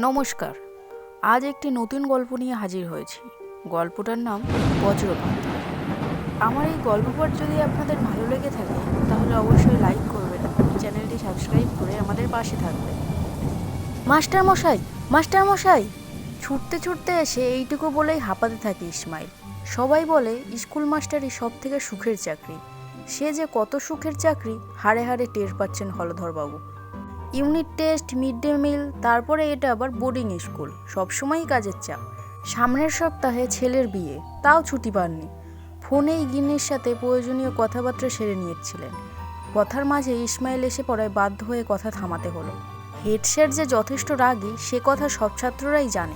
নমস্কার। আজ একটি নতুন গল্প নিয়ে হাজির হয়েছি। গল্পটার নাম বজ্রপাত। আমার এই গল্প পাঠ যদি আপনাদের ভালো লেগে থাকে, তাহলে অবশ্যই লাইক করবেন। চ্যানেলটি সাবস্ক্রাইব করে আমাদের পাশে থাকবেন। মাস্টার মশাই মাস্টার মশাই ছুটতে ছুটতে এসে এইটুকু বলেই হাঁপাতে থাকে ইসমাইল। সবাই বলে, স্কুল মাস্টারই সব থেকে সুখের চাকরি। সে যে কত সুখের চাকরি, হাড়ে হাড়ে টের পাচ্ছেন হলধরবাবু। Unit test mid day meal, তারপরে এটা আবার বোর্ডিং স্কুল। সবসময়ই কাজের চাপ। সামনের সপ্তাহে ছেলের বিয়ে, তাও ছুটি পাননি। ফোনেই গিন্নির সাথে প্রয়োজনীয় কথাবার্তা সেরে নিয়েছিলেন। কথার মাঝে ইসমাইল এসে পড়ায় বাধ্য হয়ে কথা থামাতে হলো। হেড যে যথেষ্ট রাগী, সে কথা সব ছাত্ররাই জানে।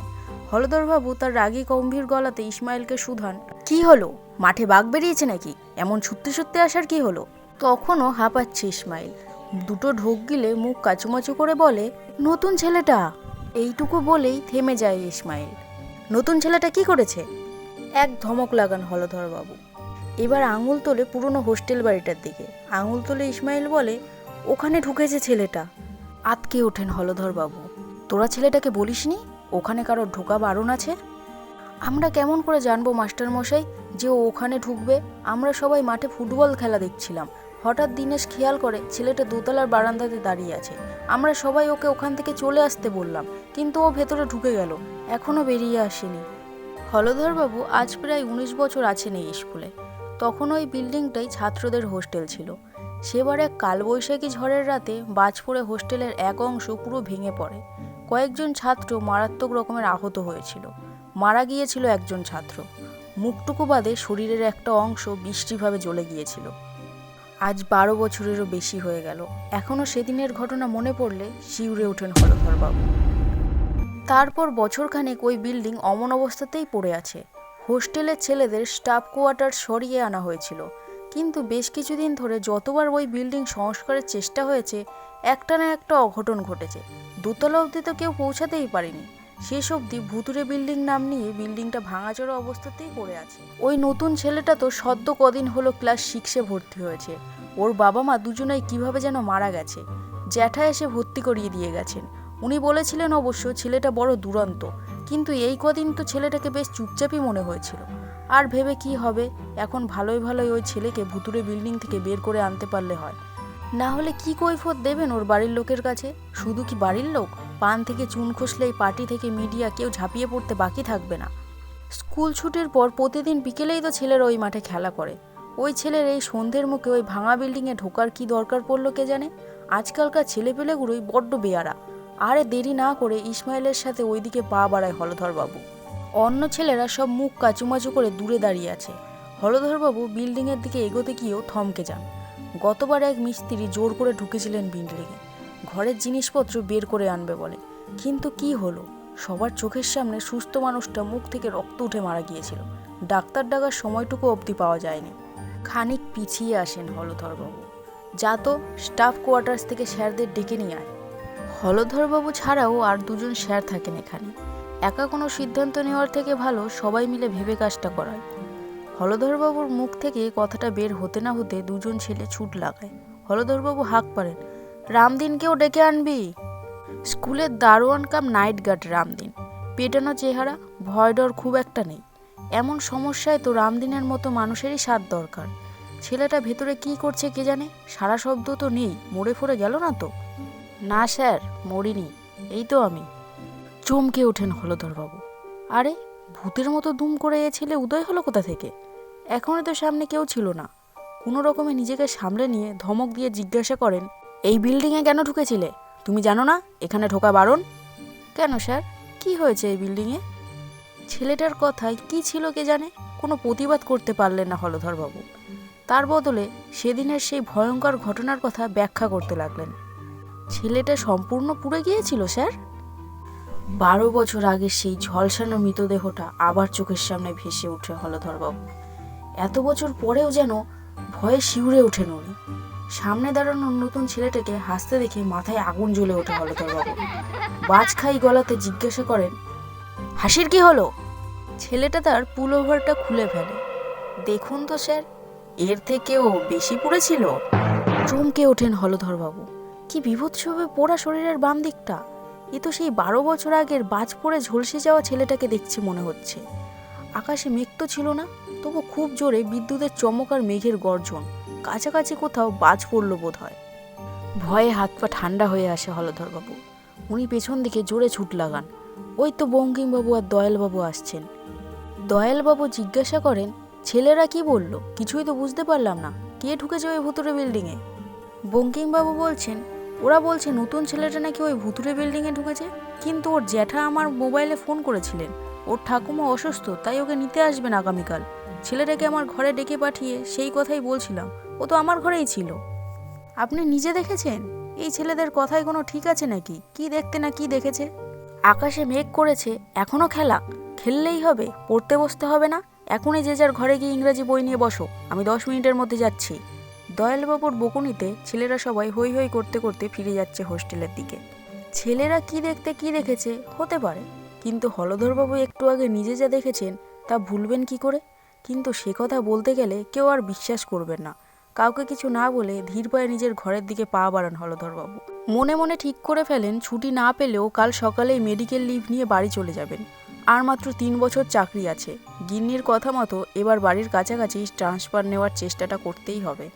হলদরবাবু তার রাগী গম্ভীর গলাতে ইসমাইলকে শুধান, কি হলো? মাঠে বাঘ বেরিয়েছে নাকি? এমন ছুটতে ছুটতে আসার কি হলো? তখনও হাঁপাচ্ছে ইসমাইল। দুটো ঢোক গিলে মুখ কাচুমাচু করে বলে, নতুন ছেলেটা। এইটুকু বলেই থেমে যায় ইসমাইল। নতুন ছেলেটা কি করেছে? এক ধমক লাগান হলধরবাবু। এবার আঙুল তোলে পুরনো হোস্টেল বাড়িটার দিকে। আঙুল তোলে ইসমাইল বলে, ওখানে ঢুকেছে ছেলেটা। আতকে ওঠেন হলধরবাবু। তোরা ছেলেটাকে বলিসনি? ওখানে কারোর ঢোকা বারণ আছে? আমরা কেমন করে জানব, মাস্টারমশাই, যে ও ওখানে ঢুকবে? আমরা সবাই মাঠে ফুটবল খেলা দেখছিলাম। হঠাৎ দিনেশ খেয়াল করে ছেলেটা দোতলার বারান্দাতে দাঁড়িয়ে আছে। আমরা সবাই ওকে ওখান থেকে চলে আসতে বললাম, কিন্তু ও ভেতরে ঢুকে গেল এখনও বেরিয়ে আসেনি। হলধরবাবু আজ প্রায় উনিশ বছর আছেন এই স্কুলে। তখন ওই বিল্ডিংটাই ছাত্রদের হোস্টেল ছিল। সেবার এক কালবৈশাখী ঝড়ের রাতে বাজ পড়ে হোস্টেলের এক অংশ পুরো ভেঙে পড়ে। কয়েকজন ছাত্র মারাত্মক রকমের আহত হয়েছিল। মারা গিয়েছিল একজন ছাত্র। মুখটুকু বাদে শরীরের একটা অংশ বৃষ্টিভাবে জ্বলে গিয়েছিল। আজ বারো বছরেরও বেশি হয়ে গেল। এখনও সেদিনের ঘটনা মনে পড়লে শিউরে ওঠেন হলধরবাবু তারপর বছরখানেক ওই বিল্ডিং অমন অবস্থাতেই পড়ে আছে। হোস্টেলের ছেলেদের স্টাফ কোয়ার্টার সরিয়ে আনা হয়েছিল। কিন্তু বেশ কিছুদিন ধরে যতবার ওই বিল্ডিং সংস্কারের চেষ্টা হয়েছে, একটা না একটা অঘটন ঘটেছে। দোতলা অবধি তো কেউ পৌঁছাতেই পারেনি। শেষ অবধি ভুতুরে বিল্ডিং নাম নিয়ে বিল্ডিংটা ভাঙাচোরা অবস্থাতেই পড়ে আছে। ওই নতুন ছেলেটা তো সদ্য কদিন হলো ক্লাস সিক্সে ভর্তি হয়েছে। ওর বাবা মা দুজনাই কীভাবে যেন মারা গেছে। জ্যাঠা এসে ভর্তি করিয়ে দিয়ে গেছেন। উনি বলেছিলেন অবশ্য ছেলেটা বড় দুরন্ত, কিন্তু এই কদিন তো ছেলেটাকে বেশ চুপচাপই মনে হয়েছিল। আর ভেবে কি হবে? এখন ভালোই ভালোই ওই ছেলেকে ভুতুরে বিল্ডিং থেকে বের করে আনতে পারলে হয়। না হলে কি কৈফত দেবেন ওর বাড়ির লোকের কাছে? শুধু কি বাড়ির লোক? পান থেকে চুন খসলেই পার্টি থেকে মিডিয়া কেউ ঝাঁপিয়ে পড়তে বাকি থাকবে না। স্কুল ছুটির পর প্রতিদিন বিকেলেই তো ছেলেরা ওই মাঠে খেলা করে। ওই ছেলের এই সন্ধ্যের মুখে ওই ভাঙা বিল্ডিংয়ে ঢোকার কি দরকার পড়ল কে জানে? আজকালকার ছেলেপেলেগুলোই বড্ড বেয়ারা। আরে দেরি না করে ইসমাইলের সাথে ওইদিকে পা বাড়ায় হলধরবাবু। অন্য ছেলেরা সব মুখ কাচুমাচু করে দূরে দাঁড়িয়ে আছে। হলধরবাবু বিল্ডিংয়ের দিকে এগোতে গিয়েও থমকে যান। গতবার এক মিস্ত্রি জোর করে ঢুকেছিলেন বিল্ডিংয়ে ঘরের জিনিসপত্র বের করে আনবে বলে। কিন্তু কি হলো? সবার চোখের সামনে সুস্থ মানুষটা মুখ থেকে রক্ত উঠে মারা গিয়েছিল। ডাক্তার ডাকার সময়টুকু অবধি পাওয়া যায়নি। খানিক পিছিয়ে আসেন হলধরবাবু। যা তো স্টাফ কোয়ার্টার্স থেকে স্যারদের ডেকে নিয়ে আয়। হলধরবাবু ছাড়াও আর দুজন স্যার থাকেন এখানে। একা কোনো সিদ্ধান্ত নেওয়ার থেকে ভালো সবাই মিলে ভেবে কাজটা করায় হলধরবাবুর মুখ থেকে কথাটা বের হতে না হতে দুজন ছেলে ছুট লাগায়। হলধরবাবু হাঁক পারেন রামদিনকেও ডেকে আনবি? স্কুলের দারোয়ান কাম নাইট গার্ড রামদিন। পেটানো চেহারা ভয় ডর খুব একটা নেই। এমন সমস্যায় তো রামদিনের মতো মানুষেরই সাথ দরকার। ছেলেটা ভেতরে কি করছে কে জানে? সারা শব্দ তো নেই, মরে ফরে গেল না তো? না স্যার, মরিনি, এই তো আমি। চমকে ওঠেন হলধরবাবু আরে, ভূতের মতো দুম করে এ ছেলে উদয় হলো কোথা থেকে? এখনও তো সামনে কেউ ছিল না। কোনো রকমে নিজেকে সামলে নিয়ে ধমক দিয়ে জিজ্ঞাসা করেন এই বিল্ডিংয়ে কেন ঢুকেছিলে? তুমি জানো না? এখানে ঢোকা বারণ? কেন স্যার? কি হয়েছে এই বিল্ডিংয়ে? ছেলেটার কথায় কি ছিল কে জানে? কোনো প্রতিবাদ করতে পারলেন না হলধরবাবু তার বদলে সেদিনের সেই ভয়ঙ্কর ঘটনার কথা ব্যাখ্যা করতে লাগলেন। ছেলেটা সম্পূর্ণ পুড়ে গিয়েছিল, স্যার? বারো বছর আগে সেই ঝলসানো মৃতদেহটা আবার চোখের সামনে ভেসে ওঠে হলধরবাবু এত বছর পরেও যেন ভয়ে শিউরে ওঠেন উনি। সামনে দাঁড়ানো নতুন ছেলেটাকে হাসতে দেখে মাথায় আগুন জ্বলে ওঠে হলধরবাবু বাজ খাই গলাতে জিজ্ঞাসা করেন, হাসির কি হলো? ছেলেটা তার পুলোভারটা খুলে ফেলে। দেখুন তো স্যার, এর থেকেও বেশি পড়েছিল চমকে ওঠেন হলধরবাবু কি বিভৎসভাবে পোড়া শরীরের বাম দিকটা। এ তো সেই বারো বছর আগের বাজ পড়ে ঝলসে যাওয়া ছেলেটাকে দেখছি মনে হচ্ছে। আকাশে মেঘ তো ছিল না, তবু খুব জোরে বিদ্যুতের চমক আর মেঘের গর্জন। কাছাকাছি কোথাও বাজ পড়ল বোধ হয় ভয়ে হাত পা ঠান্ডা হয়ে আসে হলধরবাবু। উনি পেছন দিকে জোরে ছুট লাগান। ওই তো বঙ্কিমবাবু আর দয়ালবাবু আসছেন। দয়ালবাবু জিজ্ঞাসা করেন, ছেলেরা কি বলল? কিছুই তো বুঝতে পারলাম না। কে ঢুকেছে ওই ভুতুরে বিল্ডিংয়ে বঙ্কিমবাবু বলছেন, ওরা বলছে নতুন ছেলেটা নাকি ওই ভুতুরে বিল্ডিংয়ে ঢুকেছে। কিন্তু ওর জ্যাঠা আমার মোবাইলে ফোন করেছিলেন। ওর ঠাকুমা অসুস্থ, তাই ওকে নিতে আসবেন আগামীকাল। ছেলেটাকে আমার ঘরে ডেকে পাঠিয়ে সেই কথাই বলছিলাম। ও তো আমার ঘরেই ছিল। আপনি নিজে দেখেছেন? এই ছেলেদের কথায় কোনো ঠিক আছে নাকি? কি দেখতে না কি দেখেছে? আকাশে মেঘ করেছে, এখনও খেলা। খেললেই হবে, পড়তে বসতে হবে না। এখনই যে যার ঘরে গিয়ে ইংরেজি বই নিয়ে বসো। আমি দশ মিনিটের মধ্যে যাচ্ছি। দয়ালবাবুর বকুনিতে ছেলেরা সবাই হই হই করতে করতে ফিরে যাচ্ছে হোস্টেলের দিকে। ছেলেরা কি দেখতে কি দেখেছে? হতে পারে। কিন্তু হলধরবাবু একটু আগে নিজে যা দেখেছেন, তা ভুলবেন কি করে? কিন্তু সে কথা বলতে গেলে কেউ আর বিশ্বাস করবেন না। কাউকে কিছু না বলে ধীর পায়ে নিজের ঘরের দিকে পা বাড়ান হলধরবাবু। মনে মনে ঠিক করে ফেলেন, ছুটি না পেলেও কাল সকালেই মেডিকেল লিভ নিয়ে বাড়ি চলে যাবেন। আর মাত্র তিন বছর চাকরি আছে। গিন্নির কথা মতো এবার বাড়ির কাছাকাছি ট্রান্সফার নেওয়ার চেষ্টাটা করতেই হবে।